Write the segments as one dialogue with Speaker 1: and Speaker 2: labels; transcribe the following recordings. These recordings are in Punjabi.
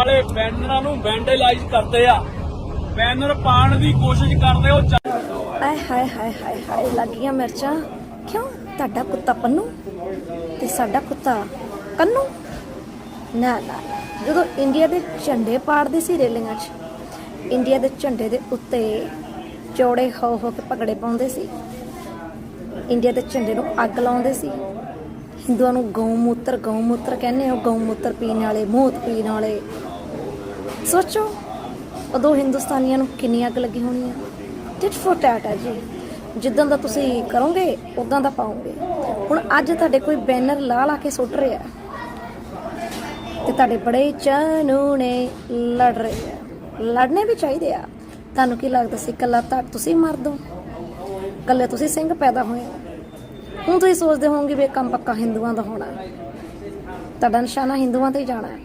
Speaker 1: ਵਾਲੇ ਬੈਨਰਾਂ ਨੂੰ ਵੈਂਡਲਾਈਜ਼ ਕਰਦੇ ਆ। ਬੈਨਰ ਪਾਣ ਦੀ ਕੋਸ਼ਿਸ਼ ਕਰਦੇ ਉਹ ਚ-
Speaker 2: ਹਾਏ ਹਾਏ ਹਾਏ ਹਾਏ, ਲੱਗੀਆਂ ਮਿਰਚਾਂ। ਕਿਉਂ? ਤੁਹਾਡਾ ਕੁੱਤਾ ਪੰਨੂ ਤੇ ਸਾਡਾ ਕੁੱਤਾ ਕੰਨੂ? ਨਾ ਨਾ। ਜਦੋਂ ਇੰਡੀਆ ਦੇ ਝੰਡੇ ਪਾੜਦੇ ਸੀ ਰੇਲਿੰਗਾਂ 'ਚ, ਇੰਡੀਆ ਦੇ ਝੰਡੇ ਦੇ ਉੱਤੇ ਚੌੜੇ ਹੋ ਹੋ ਕੇ ਪਗੜੇ ਪਾਉਂਦੇ ਸੀ। ਇੰਡੀਆ ਦੇ ਝੰਡੇ ਨੂੰ ਅੱਗ ਲਾਉਂਦੇ ਸੀ। ਹਿੰਦੂਆਂ ਨੂੰ ਗਊ ਮੂਤਰ ਗਊ ਮੂਤਰ ਕਹਿੰਦੇ ਹੋ ਗਊ ਮੂਤਰ ਪੀਣ ਵਾਲੇ, ਮੋਤ ਪੀਣ ਵਾਲੇ। ਸੋਚੋ, ਉਦੋਂ ਹਿੰਦੁਸਤਾਨੀਆਂ ਨੂੰ ਕਿੰਨੀ ਅੱਗ ਲੱਗੀ ਹੋਣੀ ਹੈ ਟਿਟ ਫੋਰ ਟੈਟ ਆ ਜੀ। ਜਿੱਦਾਂ ਦਾ ਤੁਸੀਂ ਕਰੋਗੇ ਉਦਾਂ ਦਾ ਪਾਓਗੇ। ਹੁਣ ਅੱਜ ਤੁਹਾਡੇ ਕੋਈ ਬੈਨਰ ਲਾ ਲਾ ਕੇ ਸੁੱਟ ਰਿਹਾ। ਤੇ ਤੁਹਾਡੇ ਬੜੇ ਚਾਨੂ ਨੇ ਲੜ ਰਹੇ ਆ। ਲੜਨੇ ਵੀ ਚਾਹੀਦੇ ਆ। ਤੁਹਾਨੂੰ ਕੀ ਲੱਗਦਾ ਸੀ ਕੱਲਾ ਤਾਂ ਤੁਸੀਂ ਮਰ ਦੋ? ਕੱਲੇ ਤੁਸੀਂ ਸਿੰਘ ਪੈਦਾ ਹੋਏ ਹੋ। ਹੁਣ ਤੁਸੀਂ ਸੋਚਦੇ ਹੋਵੋਗੇ ਵੀ ਕੰਮ ਪੱਕਾ ਹਿੰਦੂਆਂ ਦਾ ਹੋਣਾ। ਤੁਹਾਡਾ ਨਿਸ਼ਾਨਾ ਹਿੰਦੂਆਂ ਤੇ ਹੀ ਜਾਣਾ। ਹੈ।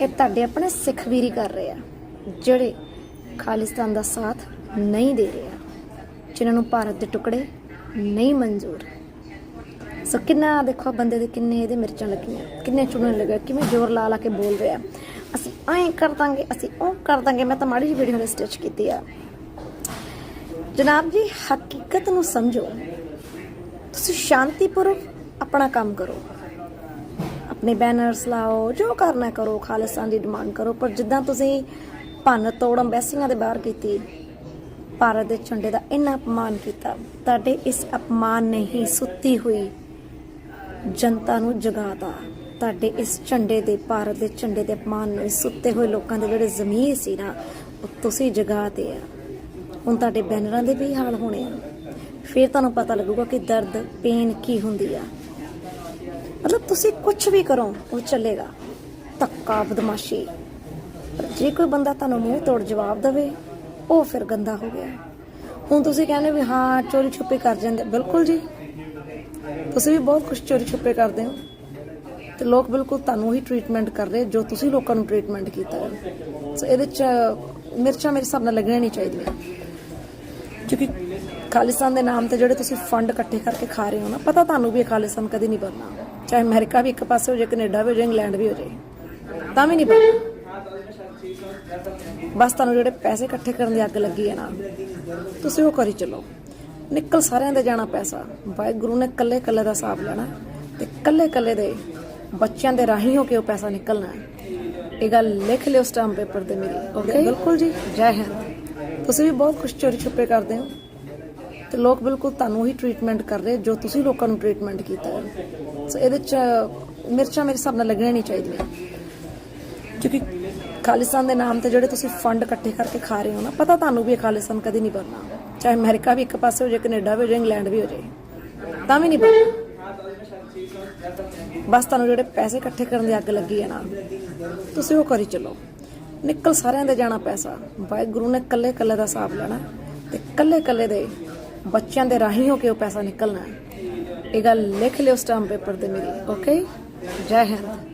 Speaker 2: ਇਹ ਤੁਹਾਡੇ ਆਪਣੇ ਸਿੱਖ ਵੀਰੀ ਕਰ ਰਹੇ ਆ, ਜਿਹੜੇ ਖਾਲਿਸਤਾਨ ਦਾ ਸਾਥ ਨਹੀਂ ਦੇ ਰਹੇ ਆ, ਜਿਨ੍ਹਾਂ ਨੂੰ ਭਾਰਤ ਦੇ ਟੁਕੜੇ ਨਹੀਂ ਮਨਜ਼ੂਰ। ਸੋ ਕਿੰਨਾ ਦੇਖੋ ਬੰਦੇ ਦੇ ਕਿੰਨੇ ਇਹਦੇ ਮਿਰਚਾਂ ਲੱਗੀਆਂ, ਕਿੰਨੇ ਚੁਣਨ ਲੱਗਾ, ਕਿਵੇਂ ਜ਼ੋਰ ਲਾ ਲਾ ਕੇ ਬੋਲ ਰਿਹਾ। ਅਸੀਂ ਐਂ ਕਰ ਦਾਂਗੇ, ਅਸੀਂ ਉਹ ਕਰ ਦਾਂਗੇ, ਮੈਂ ਤਾਂ ਮਾੜੀ ਜਿਹੀ ਵੀਡੀਓ ਨੇ ਸਟਿਚ ਕੀਤੀ ਆ। ਜਨਾਬ ਜੀ, ਹਕੀਕਤ ਨੂੰ ਸਮਝੋ। ਤੁਸੀਂ ਸ਼ਾਂਤੀਪੂਰਵਕ ਆਪਣਾ ਕੰਮ ਕਰੋ। ਆਪਣੇ ਬੈਨਰਸ ਲਾਓ, ਜੋ ਕਰਨਾ ਕਰੋ ਖਾਲਿਸਤਾਨ ਦੀ ਡਿਮਾਂਡ ਕਰੋ, ਪਰ ਜਿੱਦਾਂ ਤੁਸੀਂ ਭੰਨ ਤੋੜ ਅੰਬੈਸੀਆਂ ਦੇ ਬਾਹਰ ਕੀਤੀ, ਭਾਰਤ ਦੇ ਝੰਡੇ ਦਾ ਇੰਨਾ ਅਪਮਾਨ ਕੀਤਾ, ਤੁਹਾਡੇ ਇਸ ਅਪਮਾਨ ਨੇ ਹੀ ਸੁੱਤੀ ਹੋਈ ਜਨਤਾ ਨੂੰ ਜਗਾਤਾ। ਤੁਹਾਡੇ ਇਸ ਝੰਡੇ ਦੇ, ਭਾਰਤ ਦੇ ਝੰਡੇ ਦੇ ਅਪਮਾਨ ਨੇ ਸੁੱਤੇ ਹੋਏ ਲੋਕਾਂ ਦੇ ਜਿਹੜੇ ਜ਼ਮੀਰ ਸੀ ਨਾ, ਉਹ ਤੁਸੀਂ ਜਗਾਤੇ ਆ। ਹੁਣ ਤੁਹਾਡੇ ਬੈਨਰਾਂ ਦੇ ਵੀ ਹਾਲ ਹੋਣੇ ਆ। ਫਿਰ ਤੁਹਾਨੂੰ ਪਤਾ ਲੱਗੂਗਾ ਕਿ ਦਰਦ ਪੇਨ ਕੀ ਹੁੰਦੀ ਆ। ਮਤਲਬ ਤੁਸੀਂ ਕੁਝ ਵੀ ਕਰੋ, ਉਹ ਚੱਲੇਗਾ। ਧੱਕਾ, ਬਦਮਾਸ਼ੀ। ਜੇ ਕੋਈ ਬੰਦਾ ਤੁਹਾਨੂੰ ਮੂੰਹ ਤੋੜ ਜਵਾਬ ਦੇਵੇ, ਉਹ ਫਿਰ ਗੰਦਾ ਹੋ ਗਿਆ ਹੁਣ ਤੁਸੀਂ ਕਹਿੰਦੇ ਵੀ ਹਾਂ, ਚੋਰੀ ਛੁਪੇ ਕਰ ਜਾਂਦੇ। ਬਿਲਕੁਲ ਜੀ। ਤੁਸੀਂ ਵੀ ਬਹੁਤ ਕੁਝ ਚੋਰੀ ਛੁਪੇ ਕਰਦੇ ਹੋ। ਤੇ ਲੋਕ ਬਿਲਕੁਲ ਤੁਹਾਨੂੰ ਹੀ ਟ੍ਰੀਟਮੈਂਟ ਕਰ ਰਹੇ, ਜੋ ਤੁਸੀਂ ਲੋਕਾਂ ਨੂੰ ਟ੍ਰੀਟਮੈਂਟ ਕੀਤਾ ਹੈ। ਸੋ ਇਹਦੇ ਚ ਮਿਰਚਾਂ ਮੇਰੇ ਹਿਸਾਬ ਨਾਲ ਲੱਗਣੀਆਂ ਨਹੀਂ ਚਾਹੀਦੀਆਂ। ਕਿਉਂਕਿ ਖਾਲਿਸਤਾਨ ਦੇ ਨਾਮ ਤੇ ਜਿਹੜੇ ਤੁਸੀਂ ਫੰਡ ਇਕੱਠੇ ਕਰਕੇ ਖਾ ਰਹੇ ਹੋ ਨਾ, ਪਤਾ ਤੁਹਾਨੂੰ ਵੀ ਖਾਲਿਸਤਾਨ ਕਦੇ ਨਹੀਂ ਬਣਨਾ। ਚਾਹੇ ਅਮਰੀਕਾ ਵੀ ਇੱਕ ਪਾਸੇ ਹੋ ਜਾਏ ਕੈਨੇਡਾ ਵੀ ਹੋ ਜਾਏ ਇੰਗਲੈਂਡ ਵੀ ਹੋ ਜਾਏ। ਤਾਂ ਵੀ ਨਹੀਂ ਬਣਨਾ ਬਸ ਤੁਹਾਨੂੰ ਜਿਹੜੇ ਪੈਸੇ ਇਕੱਠੇ ਕਰਨ ਦੀ ਅੱਗ ਲੱਗੀ ਹੈ ਨਾ ਤੁਸੀਂ ਉਹ ਕਰੀ ਚੱਲੋ। ਨਿਕਲ ਸਾਰਿਆਂ ਦੇ ਜਾਣਾ ਪੈਸਾ। ਵਾਹਿਗੁਰੂ ਨੇ ਕੱਲੇ ਕੱਲੇ ਦਾ ਹਿਸਾਬ ਲੈਣਾ ਤੇ ਕੱਲੇ ਕੱਲੇ ਦੇ ਬੱਚਿਆਂ ਦੇ ਰਾਹੀਂ ਹੋ ਕੇ ਉਹ ਪੈਸਾ ਨਿਕਲਣਾ ਹੈ। ਇਹ ਗੱਲ ਲਿਖ ਲਿਓ ਸਟੈਂਪ ਪੇਪਰ ਤੇ ਮੇਰੀ ਓਕੇ ਬਿਲਕੁਲ ਜੀ। ਜੈ ਹਿੰਦ। ਤੁਸੀਂ ਵੀ ਬਹੁਤ ਕੁਝ ਚੋਰੀ ਛੁਪੇ ਕਰਦੇ ਹੋ। ਤੇ ਲੋਕ ਬਿਲਕੁਲ ਤੁਹਾਨੂੰ ਹੀ ਟ੍ਰੀਟਮੈਂਟ ਕਰ ਰਹੇ ਜੋ ਤੁਸੀਂ ਲੋਕਾਂ ਨੂੰ ਟ੍ਰੀਟਮੈਂਟ ਕੀਤਾ ਹੈ। ਸੋ ਇਹਦੇ ਚ ਮਿਰਚਾਂ ਮੇਰੇ ਹਿਸਾਬ ਨਾਲ ਲੱਗਣੀਆਂ ਨਹੀਂ ਚਾਹੀਦੀਆਂ। ਕਿਉਂਕਿ ਖਾਲਿਸਤਾਨ ਦੇ ਨਾਮ ਤੇ ਜਿਹੜੇ ਤੁਸੀਂ ਫੰਡ ਇਕੱਠੇ ਕਰਕੇ ਖਾ ਰਹੇ ਹੋ ਨਾ, ਪਤਾ ਤੁਹਾਨੂੰ ਵੀ ਖਾਲਿਸਤਾਨ ਕਦੀ ਨਹੀਂ ਬਣਨਾ। ਚਾਹੇ ਅਮਰੀਕਾ ਵੀ ਇੱਕ ਪਾਸੇ ਹੋ ਜਾਏ, ਕੈਨੇਡਾ ਵੀ ਹੋ ਜਾਏ, ਇੰਗਲੈਂਡ ਵੀ ਹੋ ਜਾਏ, ਤਾਂ ਵੀ ਨਹੀਂ ਬਣਨਾ। ਬਸ ਤੁਹਾਨੂੰ ਜਿਹੜੇ ਪੈਸੇ ਇਕੱਠੇ ਕਰਨ ਦੀ ਅੱਗ ਲੱਗੀ ਹੈ ਨਾ, ਤੁਸੀਂ ਉਹ ਕਰੀ ਚੱਲੋ। ਨਿਕਲ ਸਾਰਿਆਂ ਦੇ ਜਾਣਾ ਪੈਸਾ। ਵਾਹਿਗੁਰੂ ਨੇ ਕੱਲੇ ਕੱਲੇ ਦਾ ਹਿਸਾਬ ਲੈਣਾ ਤੇ ਕੱਲੇ ਕੱਲੇ ਦੇ ਬੱਚਿਆਂ ਦੇ ਰਾਹੀਂ ਹੋ ਕੇ ਉਹ ਪੈਸਾ ਨਿਕਲਣਾ ਹੈ। ਇਹ ਗੱਲ ਲਿਖ ਲਿਓ ਸਟੈਂਪ ਪੇਪਰ ਤੇ ਮੇਰੀ ਓਕੇ ਜੈ ਹਿੰਦ।